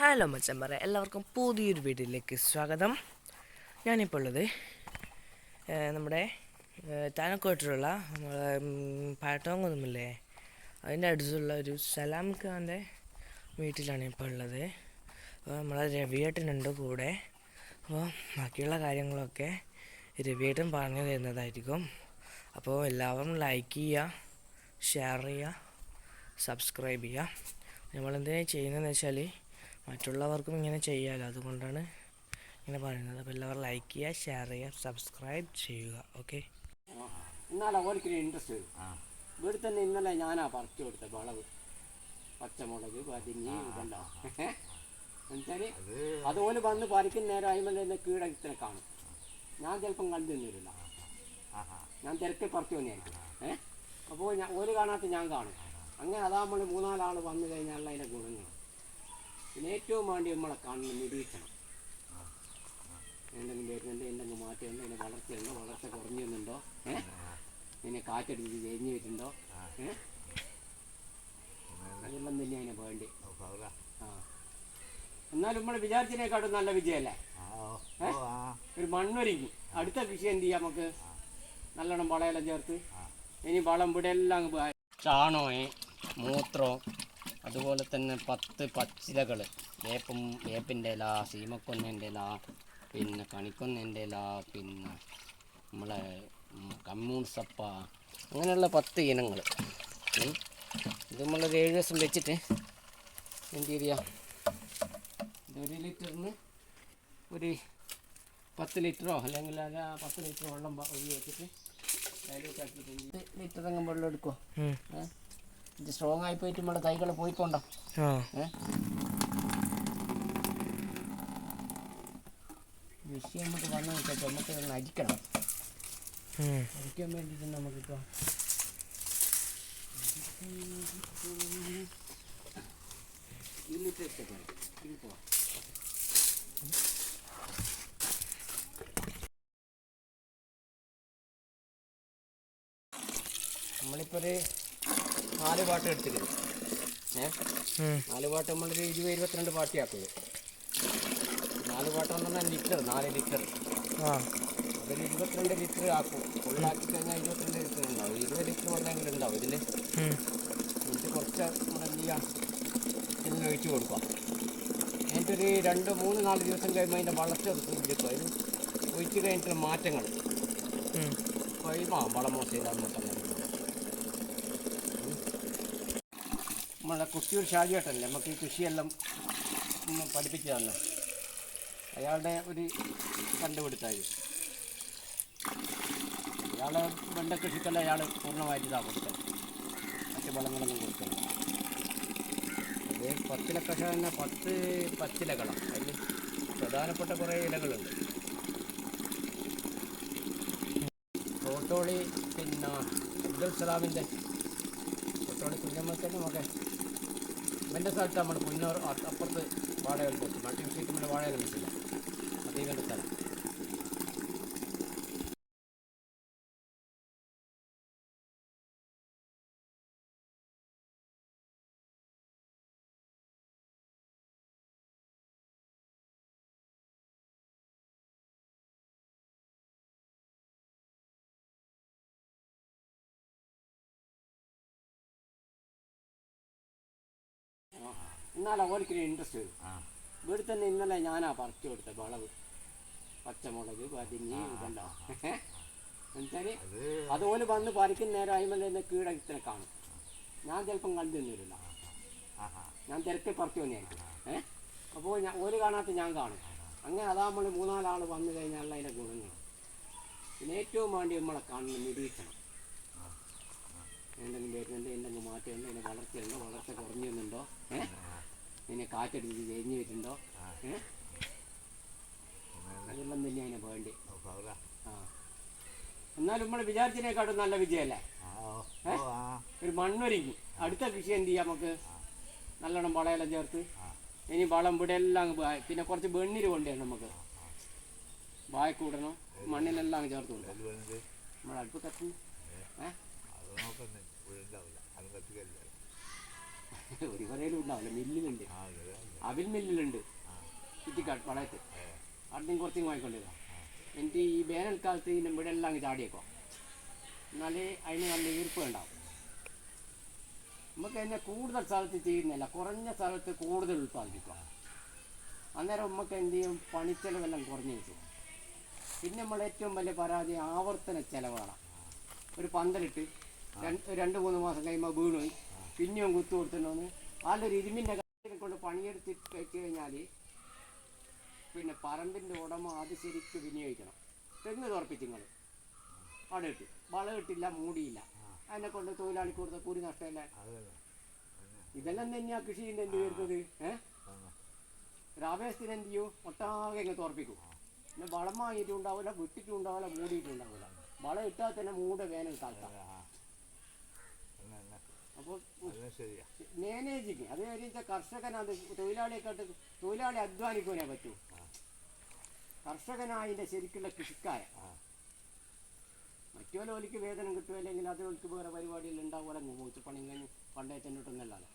Hello മച്ചന്മാരെ. എല്ലാവർക്കും പുതിയൊരു വീഡിയോയിലേക്ക് സ്വാഗതം. ഞാനിപ്പോൾ ഉള്ളത് നമ്മുടെ താനക്കോട്ടിലുള്ള നമ്മളെ പാട്ടോങ്ങൊന്നുമില്ലേ അതിന്റെ അടുത്തുള്ള ഒരു സലാം ഖാന്റെ വീട്ടിലാണ് ഇപ്പോൾ ഉള്ളത്. അപ്പോൾ നമ്മളെ രവിയേട്ടനുണ്ട് കൂടെ. അപ്പോൾ ബാക്കിയുള്ള കാര്യങ്ങളൊക്കെ രവിയേട്ടൻ പറഞ്ഞു തരുന്നതായിരിക്കും. അപ്പോൾ എല്ലാവരും ലൈക്ക് ചെയ്യുക ഷെയർ ചെയ്യുക സബ്സ്ക്രൈബ് ചെയ്യുക. നമ്മളെന്തിനാ ചെയ്യുന്നതെന്ന് വെച്ചാൽ മറ്റുള്ളവർക്കും ഇങ്ങനെ ചെയ്യാമല്ലോ അതുകൊണ്ടാണ് ഇങ്ങനെ പറയുന്നത്. അപ്പോൾ എല്ലാവരും ലൈക്ക് ചെയ്യുക ഷെയർ ചെയ്യുക സബ്സ്ക്രൈബ് ചെയ്യുക. ഓക്കെ ഇന്നലെ ഓലിക്കൊരു ഇൻട്രസ്റ്റ് വരും ഇവിടെ തന്നെ ഇന്നലെ ഞാനാ പറിച്ചു കൊടുത്ത വളവ്. പച്ചമുളക് പതിഞ്ഞ് ഇതുണ്ടോ എന്നുവെച്ചാൽ അതുപോലെ വന്ന് പറിക്കുന്ന നേരം അതിമല്ല എന്നെ കീട ഇത്ര കാണും. ഞാൻ ചിലപ്പം കണ്ടു ഞാൻ തിരക്കി പറിച്ചു തന്നെയായിരിക്കും. ഏഹ് അപ്പോൾ ഞാൻ ഒരു കാണാത്ത ഞാൻ കാണും. അങ്ങനെ അതാകുമ്പോൾ നമ്മൾ മൂന്നാലാൾ വന്നു കഴിഞ്ഞാൽ അതിന്റെ ഗുണങ്ങൾ ഏറ്റവും വേണ്ടി നമ്മളെ കാണുന്ന നിരീക്ഷണം. എന്തെങ്കിലും വരുന്നുണ്ട് എന്തെങ്കിലും മാറ്റമുണ്ടോ ഇതിന് വളർച്ചയുണ്ടോ വളർച്ച കുറഞ്ഞു വന്നുണ്ടോ ഏഹ് ഇതിനെ കാറ്റടിച്ച് ചെരിഞ്ഞു വരുന്നുണ്ടോ? ഏഹ് അതെല്ലാം തന്നെ അതിനെ വേണ്ടി. ആ. എന്നാലും നമ്മൾ വിചാരിച്ചതിനെക്കാട്ടും നല്ല വിജയമല്ലേ? ഒരു മണ്ണൊരുങ്ങി. അടുത്ത കൃഷി എന്ത് ചെയ്യാം നമുക്ക്? നല്ലോണം വളയെല്ലാം ചേർത്ത്. ഇനി വളം ഇവിടെ എല്ലാം ചാണോയെ മൂത്രോ അതുപോലെ തന്നെ പത്ത് പച്ചിലകൾ വേപ്പും വേപ്പിന്റെ ഇല സീമക്കൊന്നേന്റെ ഇല പിന്നെ കണിക്കൊന്നേന്റെ ഇല പിന്നെ നമ്മളെ കമ്മൂൺസപ്പ കമ്മൂൺ സപ്പ അങ്ങനെയുള്ള പത്ത് ഇനങ്ങൾ ഇത് നമ്മളൊരു ഏഴ് ദിവസം വെച്ചിട്ട് എന്ത് ചെയ്യുക ഒരു ലിറ്ററിന് ഒരു പത്ത് ലിറ്ററോ അല്ലെങ്കിൽ അല്ല പത്ത് ലിറ്റർ വെള്ളം ഒഴിവാക്കിയിട്ട് ഒഴി വെച്ചിട്ട് ആക്കിയിട്ട് ലിറ്റർ അങ്ങ് വെള്ളം എടുക്കുമോ? ഇത് സ്ട്രോങ് ആയി പോയിട്ട് നമ്മുടെ തൈകൾ പോയിക്കൊണ്ടോ? വിഷയം നമുക്ക് വന്നു വെച്ചാൽ നമുക്ക് ഒന്ന് അരിക്കണം. അരിക്കാൻ വേണ്ടിയിട്ട് ഇത് പോവാം നമ്മളിപ്പോൾ ഒരു നാല് പാട്ട് എടുത്തിരുന്നു ഏഹ്. നാല് പാട്ട് നമ്മളൊരു ഇരുപത് ഇരുപത്തിരണ്ട് പാട്ടിയാക്കുന്നത് നാല് പാട്ടെന്ന് പറഞ്ഞാൽ ലിറ്റർ നാല് ലിറ്റർ. ആ. അതൊരു ഇരുപത്തിരണ്ട് ലിറ്റർ ആക്കും. ഫുള്ളാക്കി കഴിഞ്ഞാൽ ഇരുപത്തിരണ്ട് ലിറ്റർ ഉണ്ടാവും. ഇരുപത് ലിറ്റർ പറഞ്ഞെങ്കിലും ഉണ്ടാവും ഇതിൽ. എന്നിട്ട് കുറച്ച് നമ്മൾ എന്ത് ചെയ്യാം? കൊടുക്കാം ഒഴിച്ച് ഒരു എന്നിട്ടൊരു രണ്ട് മൂന്ന് നാല് ദിവസം കഴിയുമ്പോൾ അതിന്റെ വളർച്ച സൂചിപ്പിക്കും അതിന് ഒഴിച്ച് കഴിഞ്ഞിട്ട് മാറ്റങ്ങൾ. കഴിയുമ്പോൾ വളം മോശമില്ലാന്ന് പറഞ്ഞാൽ നമ്മളെ കുട്ടിയൊരു ഷാജിയേട്ടല്ലേ നമുക്ക് ഈ കൃഷിയെല്ലാം പഠിപ്പിച്ചു തന്നെ. അയാളുടെ ഒരു കണ്ടുപിടുത്തായി. അയാളെ വെണ്ട കൃഷിക്കല്ല അയാൾ പൂർണമായിട്ട് ഇതാ കൊടുത്തത്. മറ്റ് വളങ്ങളൊന്നും കൊടുത്തത് അത് പത്തില കഷ തന്നെ പത്ത് പച്ചിലകളാണ്. അതിൽ പ്രധാനപ്പെട്ട കുറേ ഇലകളുണ്ട്. തോട്ടോളി പിന്നെ അബ്ദുൽ സലാമിന്റെ തോട്ടോളി കുഞ്ഞമ്മക്കന്റെ മകൻ ഇവന്റെ സ്ഥലത്ത് നമ്മൾ അ- അപ്പുറത്ത് വാടകൾ കൊടുത്തു മൾട്ടി വാടകൾ വെച്ചില്ല അത് ഇവന്റെ സ്ഥലം. ഇന്നലെ ഓലിക്കൊരു ഇൻട്രസ്റ്റ് വരും ഇവിടെ തന്നെ ഇന്നലെ ഞാനാ പറിച്ചു കൊടുത്ത വളവ്. പച്ചമുളക് പതിഞ്ഞ് ഇതല്ല എന്നുവെച്ചാൽ അതുപോലെ വന്ന് പറിക്കുന്ന നേരം അതിമല്ല എന്നെ കീട ഇത്ര കാണും. ഞാൻ ചിലപ്പം കണ്ടു നിന്നില്ല ഞാൻ തിരക്കി പറിച്ചു തന്നെയായിരിക്കും ഏഹ് അപ്പോൾ ഞാൻ ഒരു കാണാത്ത ഞാൻ കാണും. അങ്ങനെ അതാകുമ്പോൾ നമ്മൾ മൂന്നാലാൾ വന്നു കഴിഞ്ഞാൽ അതിന്റെ ഗുണങ്ങൾ പിന്നെ ഏറ്റവും വേണ്ടി നമ്മളെ കാണുന്ന നിരീക്ഷണം. എന്തെങ്കിലും വരുന്നുണ്ടോ എന്തെങ്കിലും മാറ്റമുണ്ടോ ഇതിന് വളർച്ചയുണ്ടോ വളർച്ച കുറഞ്ഞു വന്നുണ്ടോ ഏഹ് ഇതിനെ കാറ്റടിച്ച് ചെരിഞ്ഞു വരുന്നുണ്ടോ? ഏഹ് അതെല്ലാം തന്നെ അതിനെ വേണ്ടി. ആ. എന്നാലും നമ്മൾ വിചാരിച്ചതിനെക്കാട്ടും നല്ല വിജയമല്ലേ? ഒരു മണ്ണൊരുങ്ങി. അടുത്ത കൃഷി എന്ത് ചെയ്യാം നമുക്ക്? നല്ലോണം വളയെല്ലാം ചേർത്ത്. ഇനി വളം ഇവിടെ എല്ലാം പിന്നെ കുറച്ച് വെണ്ണീര് കൊണ്ടുവരണം നമുക്ക്. വായക്കൂടണം മണ്ണിലെല്ലാം ചേർത്ത് കൊടുക്കണം. നമ്മൾ അടുപ്പ് കത്തി ഏഹ് ഒരു വരയിലും ഉണ്ടാവില്ല. മില്ലിലുണ്ട്. അവിൽ മില്ലിലുണ്ട്. ചുറ്റിക്കാട് വളയത്ത് അവിടെയും കുറച്ചും വാങ്ങിക്കൊണ്ടിരുന്ന എനിക്ക് ഈ വേനൽക്കാലത്ത് ഇതിന്റെ ഇവിടെ എല്ലാം അങ്ങ് ചാടിയേക്കോ എന്നാലേ അതിന് നല്ല ഈർപ്പം ഉണ്ടാവും. നമുക്ക് എന്നെ കൂടുതൽ സ്ഥലത്ത് ചെയ്യുന്നില്ല കുറഞ്ഞ സ്ഥലത്ത് കൂടുതൽ ഉൽപ്പാദിപ്പിക്കാം അന്നേരം നമുക്ക് എന്ത് ചെയ്യും? പണിച്ചെലവെല്ലാം കുറഞ്ഞു കിട്ടും. പിന്നെ നമ്മൾ ഏറ്റവും വലിയ പരാതി ആവർത്തന ചെലവാണ്. ഒരു പന്തലിട്ട് രണ്ട് മൂന്ന് മാസം കഴിയുമ്പോൾ വീണുപോയി. പിന്നെയും കുത്തു കൊടുത്തിട്ടുണ്ട് നല്ലൊരു ഇരുമ്പിന്റെ കാര്യം കൊണ്ട് പണിയെടുത്ത് വെച്ച് കഴിഞ്ഞാൽ പിന്നെ പറമ്പിന്റെ ഉടമ അത് ശരിക്ക് വിനിയോഗിക്കണം. തെങ്ങ് തുറപ്പിച്ച് നിങ്ങൾ അവിടെ ഇട്ട്. വളം ഇട്ടില്ല മൂടിയില്ല. അതിനെ കൊണ്ട് തൊഴിലാളി കൊടുത്ത കൂലി നഷ്ടമല്ല? ഇതെല്ലാം തന്നെയാ കൃഷിന്റെ എന്ത് വരുന്നത് ഏഹ് രാവേശത്തിന് എന്ത് ചെയ്യും? ഒട്ടാകെ ഇങ്ങനെ തുറപ്പിക്കും പിന്നെ വളം വാങ്ങിയിട്ടുണ്ടാവില്ല വിട്ടിട്ടുണ്ടാവില്ല മൂടിയിട്ടുണ്ടാവില്ല. വളം ഇട്ടാൽ തന്നെ മൂട് വേനൽ കാലത്താണ് അപ്പോൾ മാനേജിങ് അത് കഴിഞ്ഞാൽ കർഷകനത് തൊഴിലാളിയെക്കാട്ട് തൊഴിലാളി അധ്വാനിക്കുവാനേ പറ്റൂ. കർഷകനായതിന്റെ ശരിക്കുള്ള കൃഷിക്കാരൻ മറ്റു ജോലിക്ക് വേതനം കിട്ടുമല്ലെങ്കിൽ അത് ജോലിക്ക് വേറെ പരിപാടിയിൽ ഉണ്ടാവുമല്ലോ മൂച്ച് പണി കഴിഞ്ഞ് പണ്ടേ ചെന്നിട്ടൊന്നല്ലാതെ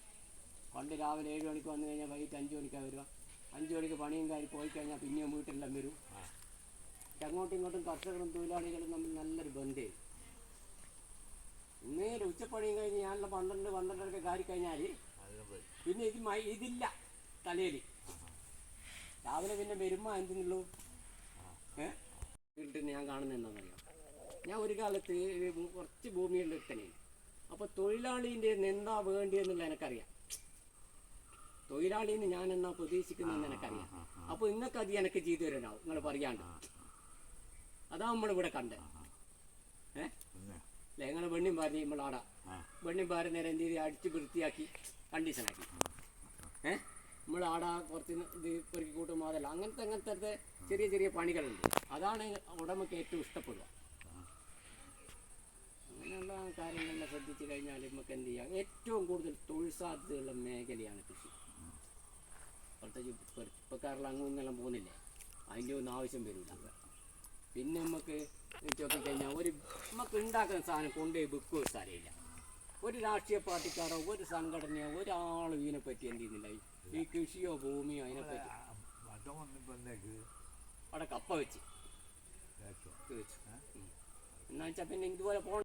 പണ്ട് രാവിലെ ഏഴ് മണിക്ക് വന്നു കഴിഞ്ഞാൽ വൈകിട്ട് അഞ്ച് മണിക്കാണ് വരിക. അഞ്ച് മണിക്ക് പണിയും കാര്യം പോയി കഴിഞ്ഞാൽ പിന്നെയും വീട്ടിലെല്ലാം വരും. അങ്ങോട്ടും ഇങ്ങോട്ടും കർഷകരും തൊഴിലാളികളും തമ്മിൽ നല്ലൊരു ബന്ധേ. നേരെ ഉച്ചപ്പണിയും കഴിഞ്ഞ് ഞാനുള്ള പന്ത്രണ്ട് പന്ത്രണ്ടരക്ക് കാരി കഴിഞ്ഞാൽ പിന്നെ ഇത് ഇതില്ല തലയിൽ രാവിലെ പിന്നെ വരുമ്പോൾ എന്തിനുള്ളൂ ഏഹ് വീട്ടിൽ ഞാൻ കാണുന്നത് എന്താണെന്നറിയാം? ഞാൻ ഒരു കാലത്ത് കുറച്ച് ഭൂമിയുള്ള ഇട്ടനെ അപ്പോൾ തൊഴിലാളീന്റെ എന്താ വേണ്ടിയെന്നുള്ള എനിക്കറിയാം. തൊഴിലാളിന്ന് ഞാൻ എന്നാ പ്രതീക്ഷിക്കുന്നതെന്ന് എനിക്കറിയാം. അപ്പോൾ നിങ്ങൾക്ക് അത് എനിക്ക് ചെയ്തു തരാനാവും. നിങ്ങൾ പറയാണ്ട്. അതാ നമ്മളിവിടെ കണ്ടത്. ഏ? അല്ലേ ഞങ്ങൾ വെണ്ണിയും പാരി ആടാ വെണ്ണിയും പാരി നേരെ എന്ത് ചെയ്ത് അടിച്ച് വൃത്തിയാക്കി കണ്ടീഷനാക്കി. ഏഹ് നമ്മൾ ആടാ കുറച്ച് ഇത് പെറുക്കി കൂട്ടും അതല്ല അങ്ങനത്തെ അങ്ങനത്തെ ചെറിയ ചെറിയ പണികളുണ്ട്. അതാണ് ഉടമയ്ക്ക് ഏറ്റവും ഇഷ്ടപ്പെടുക. അങ്ങനെയുള്ള കാര്യങ്ങളെല്ലാം ശ്രദ്ധിച്ചു കഴിഞ്ഞാൽ നമുക്ക് എന്ത് ചെയ്യാം? ഏറ്റവും കൂടുതൽ തൊഴിൽ സാധ്യതയുള്ള മേഖലയാണ് കൃഷി. ഇപ്പോഴത്തെ ചെറുപ്പക്കാരിൽ അങ്ങും ഇങ്ങെല്ലാം പോകുന്നില്ലേ? അതിന്റെ ഒന്നും ആവശ്യം വരില്ല. പിന്നെ നമുക്ക് ചോക്കി കഴിഞ്ഞാൽ ഒരു നമുക്ക് ഉണ്ടാക്കുന്ന സാധനം കൊണ്ടുപോയി വിൽക്കുക സ്ഥലമില്ല ഒരു രാഷ്ട്രീയ പാർട്ടിക്കാരോ ഒരു സംഘടനയോ ഒരാളും ഇതിനെപ്പറ്റി എന്ത് ചെയ്യുന്നില്ല ഈ- കൃഷിയോ ഭൂമിയോ അതിനെപ്പറ്റി. അവിടെ കപ്പ വെച്ച്. വെച്ചു? എന്നാ വെച്ചാൽ പിന്നെ ഇതുപോലെ പോകണം